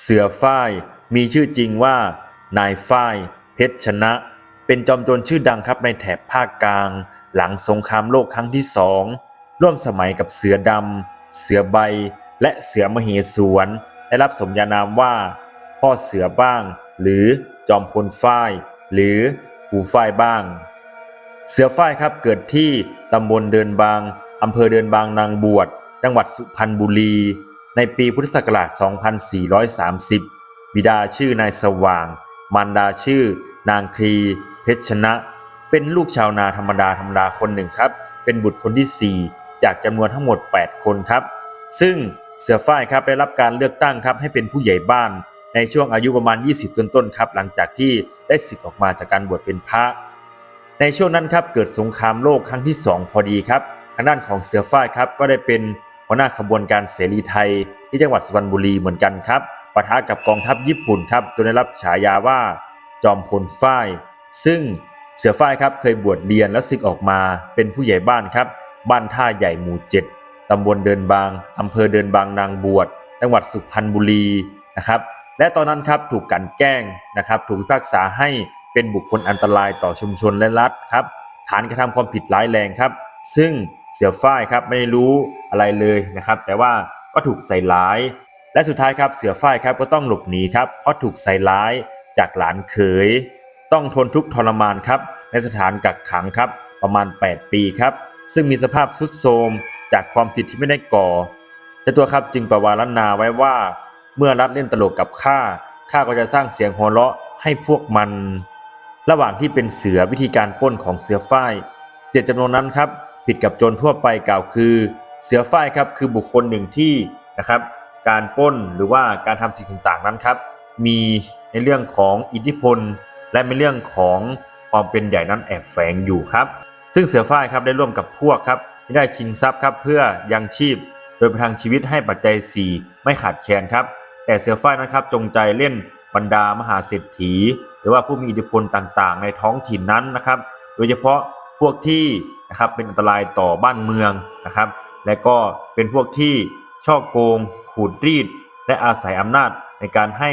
เสือฝ้ายมีชื่อจริงว่า นายฝ้าย เพชรชนะ เป็นจอมโจรชื่อดังครับในแถบภาคกลาง หลังสงครามโลกครั้งที่สองร่วมสมัยกับเสือดำเสือใบ และเสือมเหสวนได้รับสมญานามว่า พ่อเสือบ้าง หรือจอมพลฝ้าย หรือหูฝ้ายบ้าง เสือฝ้ายครับเกิดที่ตำบลเดินบางอำเภอเดินบางนางบวชจังหวัดสุพรรณบุรี ในปีพุทธศักราช 2430 บิดาชื่อนายสว่าง มารดาชื่อนางครีเพชรชนะ เป็นลูกชาวนาธรรมดาธรรมดาคนหนึ่งครับ เป็นบุตรคนที่ 4 จากจำนวนทั้งหมด 8 คนครับ ซึ่งเสือฝ้ายครับได้รับการเลือกตั้งครับให้เป็นผู้ใหญ่บ้าน ในช่วงอายุประมาณ 20 ต้นๆครับ หลังจากที่ได้ศึกออกมาจากการบวชเป็นพระ ในช่วงนั้นครับเกิดสงครามโลกครั้งที่ 2 พอดีครับ ทางด้านของเสือฝ้ายครับก็ได้เป็น หัวหน้าขบวนการเสรีไทย ที่จังหวัดสุพรรณบุรีเหมือนกันครับปะทะกับกองทัพญี่ปุ่นครับจนได้รับฉายาว่า จอมพลฝ้าย ซึ่งเสือฝ้ายครับเคยบวชเรียนและศึกออกมาเป็นผู้ใหญ่บ้านครับ บ้านท่าใหญ่หมู่เจ็ดตำบลเดินบางอำเภอเดินบางนางบวชจังหวัดสุพรรณบุรีนะครับ และตอนนั้นครับถูกกันแกล้งนะครับ ถูกพิพากษาให้เป็นบุคคลอันตรายต่อชุมชนและรัฐครับ ฐานกระทำความผิดร้ายแรงครับ ซึ่ง เสือฝ้ายครับไม่ได้รู้อะไรเลยนะครับ แต่ว่าก็ถูกใส่ร้าย และสุดท้ายครับเสือฝ้ายครับก็ต้องหลบหนีครับเพราะถูกใส่ร้ายจากหลานเขย ต้องทนทุกข์ทรมานครับในสถานกักขังครับประมาณ 8 ปีครับ ซึ่งมีสภาพทรุดโทรมจากความผิดที่ไม่ได้ก่อเจ้าตัวครับจึงประวารณาไว้ว่า เมื่อรัฐเล่นตลกกับข้าข้าก็จะสร้างเสียงหัวเราะให้พวกมัน ระหว่างที่เป็นเสือวิธีการป้นของเสือฝ้ายเจตจำนวนนั้นครับ ผิดกับโจรทั่วไปกล่าวคือเสือฝ้ายครับคือบุคคลหนึ่งที่นะครับ การป้นหรือว่าการทำสิ่งต่างๆนั้นครับ มีในเรื่องของอิทธิพล และในเรื่องของความเป็นใหญ่นั้นแอบแฝงอยู่ครับ ซึ่งเสือฝ้ายครับได้ร่วมกับพวกครับที่ได้ชิงทรัพย์ครับเพื่อยังชีพ โดยประทังชีวิตให้ปัจจัย 4 ไม่ขาดแคลนครับ แต่เสือฝ้ายนะครับจงใจเล่นบรรดามหาเศรษฐี หรือว่าผู้มีอิทธิพลต่างๆ ในท้องถิ่นนั้นนะครับ โดยเฉพาะพวกที่ นะครับเป็นอันตรายต่อบ้านเมืองนะครับ และก็เป็นพวกที่ช่อโกงขูดรีด และอาศัยอำนาจในการให้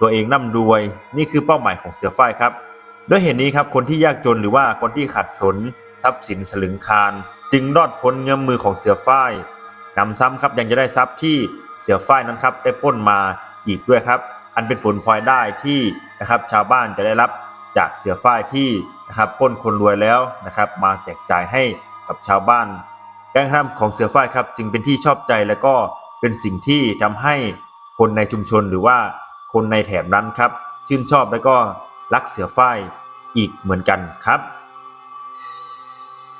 ตัวเองร่ำรวย นี่คือเป้าหมายของเสือฝ้ายครับด้วยเหตุนี้ครับคนที่ยากจนหรือว่าคนที่ขัดสนทรัพย์สินสลึงคารจึงรอดพ้นเงื้อมมือของเสือฝ้ายนำซ้ำครับยังจะได้ทรัพย์ที่เสือฝ้ายนั้นครับได้ป้นมาอีกด้วยครับ อันเป็นผลพลอยได้ที่นะครับชาวบ้านจะได้รับจากเสือฝ้ายที่ นะครับป้นคนรวยแล้วนะครับ มาแจกจ่ายให้กับชาวบ้านการกระทำของเสือฝ้ายครับ จึงเป็นที่ชอบใจและก็เป็นสิ่งที่ทำให้คนในชุมชนหรือว่าคนในแถบนั้นครับ ชื่นชอบและก็รักเสือฝ้ายอีกเหมือนกันครับ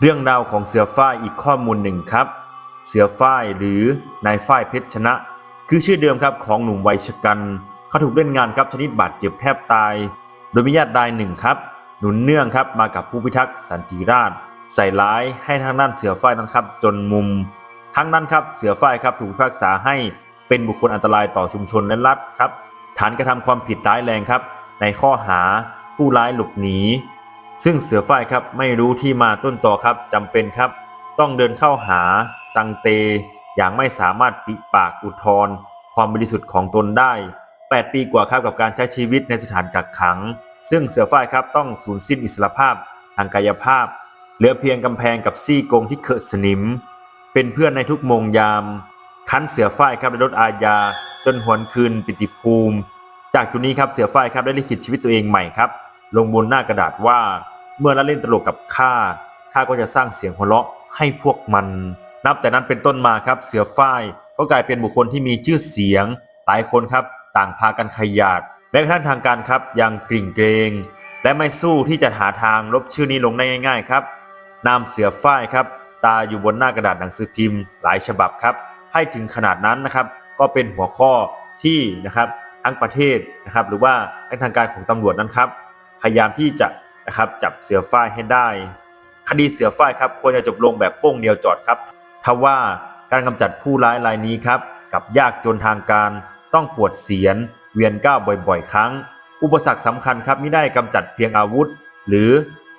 เรื่องราวของเสือฝ้ายอีกข้อมูลหนึ่งครับ เสือฝ้ายหรือนายฝ้ายเพชรชนะ คือชื่อเดิมครับของหนุ่มวัยชะกันเขาถูกเล่นงานครับชนิดบาดเจ็บแทบตาย โดยมีญาติรายหนึ่งครับ นุนเนื่องครับมากับผู้พิทักษ์สันติราษฎร์ใส่ร้ายให้ทางด้านเสือฝ้ายนั้นครับจนมุม ทั้งนั้นครับเสือฝ้ายครับถูกพิพากษาให้เป็นบุคคลอันตรายต่อชุมชนและรัฐครับฐานกระทำความผิดร้ายแรงครับ ในข้อหาผู้ร้ายหลบหนี ซึ่งเสือฝ้ายครับไม่รู้ที่มาต้นต่อครับจำเป็นครับ ต้องเดินเข้าหาสังเต อย่างไม่สามารถปิปากอุทธรความบริสุทธิ์ของตนได้ 8 ปีกว่าครับกับการใช้ชีวิตในสถานกักขัง ซึ่งเสือฝ้ายครับต้องสูญสิ้นอิสรภาพทางกายภาพ เหลือเพียงกำแพงกับซี่กรงที่เขอะสนิม เป็นเพื่อนในทุกมงยาม คั้นเสือฝ้ายครับในรถอาญาจนหวนคืนปิติภูมิ จากจุดนี้ครับเสือฝ้ายครับได้ลิขิตชีวิตตัวเองใหม่ครับ ลงบนหน้ากระดาษว่า เมื่อละเล่นตลกกับข้าข้าก็จะสร้างเสียงหัวเราะให้พวกมัน นับแต่นั้นเป็นต้นมาครับเสือฝ้ายก็กลายเป็นบุคคลที่มีชื่อเสียง หลายคนครับต่างพากันขยาด แม้กระทั่งทางการครับยังกริ่งเกรงและไม่สู้ที่จะหาทางลบชื่อนี้ลงได้ง่าย ๆ ครับ นามเสือฝ้ายครับ ตาอยู่บนหน้ากระดาษหนังสือพิมพ์หลายฉบับครับ ให้ถึงขนาดนั้นนะครับ ก็เป็นหัวข้อที่นะครับทั้งประเทศนะครับ หรือว่าทางการของตำรวจนั้นครับ พยายามที่จะนะครับจับเสือฝ้ายให้ได้ คดีเสือฝ้ายครับควรจะจบลงแบบโป้งเดียวจอดครับทว่าการกำจัดผู้ร้ายรายนี้ครับ กับยากจนทางการต้องปวดเสียน เวียนก้าวบ่อยๆ ครั้ง อุปสรรคสำคัญครับไม่ได้กำจัดเพียงอาวุธ หรือ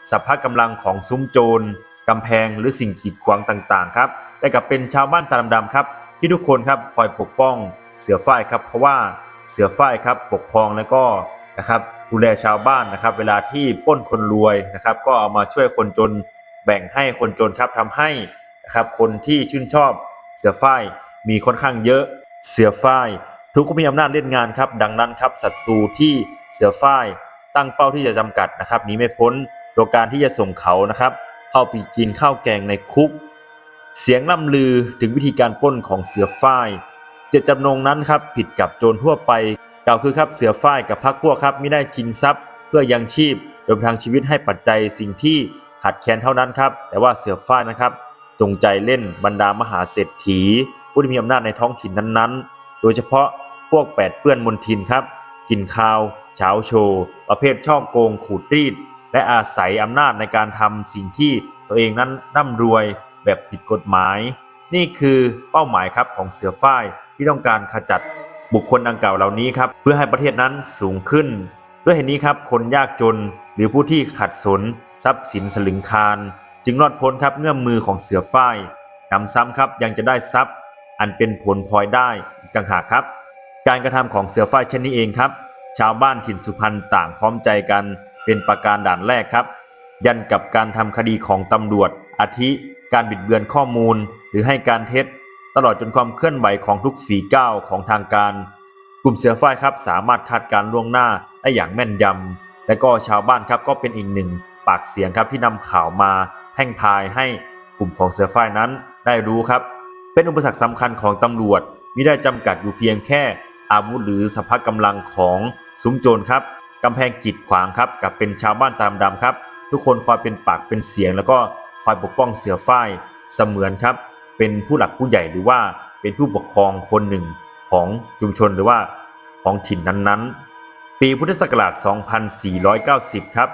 สัพพะกำลังของซุ้มโจรกำแพงหรือสิ่งกีดขวางต่างๆ ครับ แต่กับเป็นชาวบ้านตาดำๆครับ ที่ทุกคนครับคอยปกป้องเสือฝ้ายครับ เพราะว่าเสือฝ้ายครับปกครองแล้วก็นะครับดูแลชาวบ้านนะครับ เวลาที่ป้นคนรวยนะครับ ก็เอามาช่วยคนจนแบ่งให้คนจนครับทำให้นะครับคนที่ชื่นชอบเสือฝ้ายมีค่อนข้างเยอะเสือฝ้าย ทุกคนมีอำนาจเล่นงานครับ ดังนั้นครับศัตรูที่เสือฝ้ายตั้งเป้าที่จะจำกัดนะครับหนีไม่พ้นโดยการที่จะส่งเขานะครับ เข้าไปกินข้าวแกงในคุก เสียงล่ำลือถึงวิธีการปล้นของเสือฝ้ายเจตจำนงนั้นครับผิดกับโจรทั่วไปกล่าวคือครับเสือฝ้ายกับพรรคพวกครับไม่ได้ชินทรัพย์ เพื่อยังชีพโดยทางชีวิตให้ปัจจัยสิ่งที่ขาดแคลนเท่านั้นครับ แต่ว่าเสือฝ้ายนะครับ จงใจเล่นบรรดามหาเศรษฐีผู้ที่มีอำนาจในท้องถิ่นนั้นๆ โดยเฉพาะ พวกแปดเปื้อนมนทินครับ กินข้าวเช้าโชว์ ประเภทช่อโกงขูดรีด และอาศัยอำนาจในการทำสิ่งที่ตัวเองนั้นร่ำรวยแบบผิดกฎหมาย นี่คือเป้าหมายครับของเสือฝ้ายที่ต้องการขจัดบุคคลดังกล่าวเหล่านี้ครับ เพื่อให้ประเทศนั้นสูงขึ้น ด้วยเหตุนี้ครับคนยากจนหรือผู้ที่ขัดสน ทรัพย์สินสลึงคารจึงรอดพ้นครับเงื่อมมือของเสือฝ้ายนำซ้ำครับยังจะได้ทรัพย์ อันเป็นผลพลอยได้กต่างหากครับ การกระทำของเสือฝ้ายเช่นนี้เองครับ ชาวบ้านถิ่นสุพรรณต่างพร้อมใจกันเป็นประการด่านแรกครับ ยันกับการทำคดีของตำรวจ อาทิ การบิดเบือนข้อมูล หรือให้การเท็จ ตลอดจนความเคลื่อนไหวของทุกฝีก้าวของทางการ กลุ่มเสือฝ้ายครับสามารถคาดการณ์ล่วงหน้าได้อย่างแม่นยำและก็ชาวบ้านครับก็เป็นอีกหนึ่งปากเสียงครับที่นำข่าวมาแพร่งพายให้กลุ่มของเสือฝ้ายนั้นได้รู้ครับ เป็นอุปสรรคสำคัญของตำรวจมิได้จำกัดอยู่เพียงแค่ อาวุธหรือสภาพกำลังของซุ้มโจรครับกำแพงจิตขวางครับกับเป็นชาวบ้านตามดำครับ ทุกคนคอยเป็นปากเป็นเสียง แล้วก็คอยปกป้องเสือฝ้ายเสมือนครับ เป็นผู้หลักผู้ใหญ่หรือว่าเป็นผู้ปกครองคนหนึ่งของชุมชนหรือว่าของถิ่นนั้นๆ ปีพุทธศักราช 2490 ครับ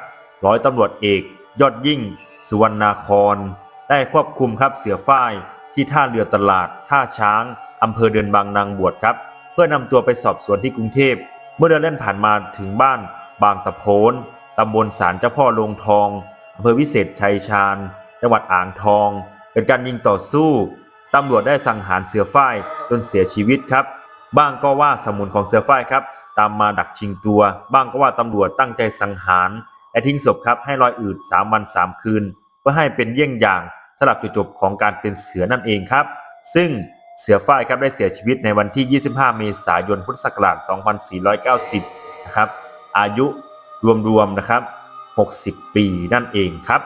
ร้อยตำรวจเอกยอดยิ่ง สุวรรณาคร ได้ควบคุมครับเสือฝ้ายที่ท่าเรือตลาดท่าช้างอำเภอเดินบางนางบวชครับ เพื่อนำตัวไปสอบสวนที่กรุงเทพ เมื่อเดินเล่นผ่านมาถึงบ้านบางตะโพนตำบลสารเจ้าพ่อลงทองอำเภอวิเศษชัยชาญ จังหวัดอ่างทอง เป็นการยิงต่อสู้ตำรวจได้สังหารเสือฝ้ายจนเสียชีวิตครับ บ้างก็ว่าสมุนของเสือฝ้ายครับ ตามมาดักชิงตัว บ้างก็ว่าตำรวจตั้งใจสังหารและทิ้งศพครับให้ลอยอืด3วัน3คืนเพื่อให้เป็นเยี่ยงอย่างสลับจุดจบของการเป็นเสือนั่นเองครับ ซึ่ง เสือฝ้ายครับได้เสียชีวิตในวันที่ 25 เมษายน พุทธศักราช 2490 นะครับ อายุรวมๆนะครับ 60 ปีนั่นเองครับ